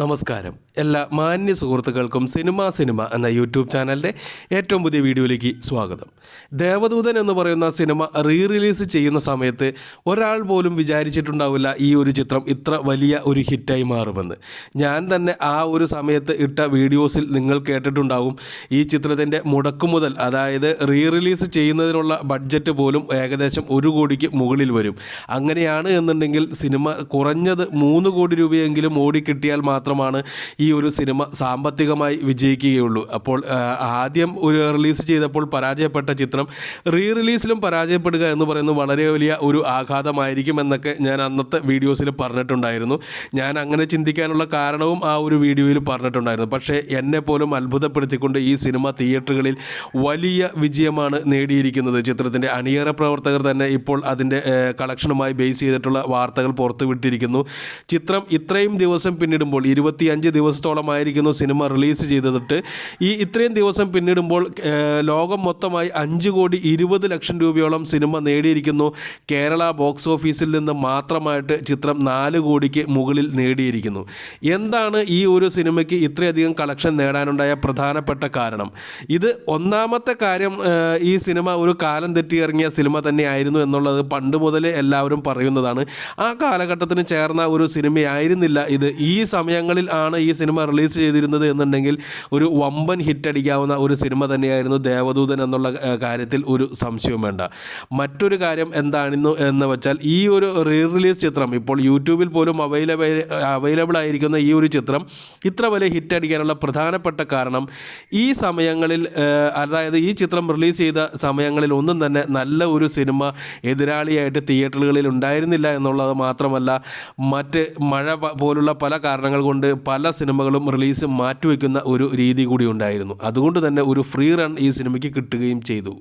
നമസ്കാരം. എല്ലാ മാന്യ സുഹൃത്തുക്കൾക്കും സിനിമ സിനിമ എന്ന യൂട്യൂബ് ചാനലിന്റെ ഏറ്റവും പുതിയ വീഡിയോയിലേക്ക് സ്വാഗതം. ദേവദൂതൻ എന്ന് പറയുന്ന സിനിമ റീ റിലീസ് ചെയ്യുന്ന സമയത്ത് ഒരാൾ പോലും വിചാരിച്ചിട്ടുണ്ടാവില്ല ഈ ഒരു ചിത്രം ഇത്ര വലിയ ഒരു ഹിറ്റായി മാറുമെന്ന്. ഞാൻ തന്നെ ആ ഒരു സമയത്ത് ഇട്ട വീഡിയോസിൽ നിങ്ങൾ കേട്ടിട്ടുണ്ടാവും ഈ ചിത്രത്തിന്റെ മുടക്കുമുതൽ അതായത് റീ റിലീസ് ചെയ്യുന്നതിനുള്ള ബഡ്ജറ്റ് പോലും ഏകദേശം ഒരു കോടിക്ക് മുകളിൽ വരും. അങ്ങനെയാണ് എന്നുണ്ടെങ്കിൽ സിനിമ കുറഞ്ഞത് മൂന്ന് കോടി രൂപയെങ്കിലും ഓടിക്കിട്ടിയാൽ മാത്രമാണ് ഈ ഒരു സിനിമ സാമ്പത്തികമായി വിജയിക്കുകയുള്ളൂ. അപ്പോൾ ആദ്യം ഒരു റിലീസ് ചെയ്തപ്പോൾ പരാജയപ്പെട്ട ചിത്രം റീ റിലീസിലും പരാജയപ്പെടുക എന്ന് പറയുന്നത് വളരെ വലിയ ഒരു ആഘാതമായിരിക്കും എന്നൊക്കെ ഞാൻ അന്നത്തെ വീഡിയോസിൽ പറഞ്ഞിട്ടുണ്ടായിരുന്നു. ഞാൻ അങ്ങനെ ചിന്തിക്കാനുള്ള കാരണവും ആ ഒരു വീഡിയോയിൽ പറഞ്ഞിട്ടുണ്ടായിരുന്നു. പക്ഷേ എന്നെ പോലും അത്ഭുതപ്പെടുത്തിക്കൊണ്ട് ഈ സിനിമ തിയേറ്ററുകളിൽ വലിയ വിജയമാണ് നേടിയിരിക്കുന്നത്. ചിത്രത്തിന്റെ അണിയറ പ്രവർത്തകർ തന്നെ ഇപ്പോൾ അതിന്റെ കളക്ഷനുമായി ബേസ് ചെയ്തിട്ടുള്ള വാർത്തകൾ പുറത്തുവിട്ടിരിക്കുന്നു. ചിത്രം ഇത്രയും ദിവസം പിന്നിടുമ്പോൾ ഇരുപത്തിയഞ്ച് ദിവസത്തോളമായിരിക്കുന്നു സിനിമ റിലീസ് ചെയ്തിട്ട് ഈ ഇത്രയും ദിവസം പിന്നിടുമ്പോൾ ലോകം മൊത്തമായി അഞ്ച് കോടി ഇരുപത് ലക്ഷം രൂപയോളം സിനിമ നേടിയിരിക്കുന്നു. കേരള ബോക്സ് ഓഫീസിൽ നിന്ന് മാത്രമായിട്ട് ചിത്രം നാല് കോടിക്ക് മുകളിൽ നേടിയിരിക്കുന്നു. എന്താണ് ഈ ഒരു സിനിമയ്ക്ക് ഇത്രയധികം കളക്ഷൻ നേടാനുണ്ടായ പ്രധാനപ്പെട്ട കാരണം? ഇത് ഒന്നാമത്തെ കാര്യം ഈ സിനിമ ഒരു കാലം തെറ്റി ഇറങ്ങിയ സിനിമ തന്നെയായിരുന്നു എന്നുള്ളത് പണ്ട് മുതലേ എല്ലാവരും പറയുന്നതാണ്. ആ കാലഘട്ടത്തിന് ചേർന്ന ഒരു സിനിമയായിരുന്നില്ല ഇത്. ഈ സമയങ്ങളിൽ ആണ് ഈ സിനിമ റിലീസ് ചെയ്തിരുന്നത് എന്നുണ്ടെങ്കിൽ ഒരു വമ്പൻ ഹിറ്റ് അടിക്കാവുന്ന ഒരു സിനിമ തന്നെയായിരുന്നു ദേവദൂതൻ എന്നുള്ള കാര്യത്തിൽ ഒരു സംശയവും വേണ്ട. മറ്റൊരു കാര്യം എന്താണെന്ന് എന്ന് വെച്ചാൽ ഈ ഒരു റീ റിലീസ് ചിത്രം ഇപ്പോൾ യൂട്യൂബിൽ പോലും അവൈലബിൾ അവൈലബിൾ ആയിരിക്കുന്ന ഈ ഒരു ചിത്രം ഇത്ര വലിയ ഹിറ്റ് അടിക്കാനുള്ള പ്രധാനപ്പെട്ട കാരണം ഈ സമയങ്ങളിൽ അതായത് ഈ ചിത്രം റിലീസ് ചെയ്ത സമയങ്ങളിൽ ഒന്നും തന്നെ നല്ല ഒരു സിനിമ എതിരാളിയായിട്ട് തിയേറ്ററുകളിൽ ഉണ്ടായിരുന്നില്ല എന്നുള്ളത് മാത്രമല്ല മറ്റ് മഴ പോലുള്ള പല കാരണങ്ങൾ കൊണ്ട് പല സിനിമകളും റിലീസ് മാറ്റിവെക്കുന്ന ഒരു രീതി കൂടി ഉണ്ടായിരുന്നു. അതുകൊണ്ട് തന്നെ ഒരു ഫ്രീ റൺ ഈ സിനിമയ്ക്ക് കിട്ടുകയും ചെയ്തു.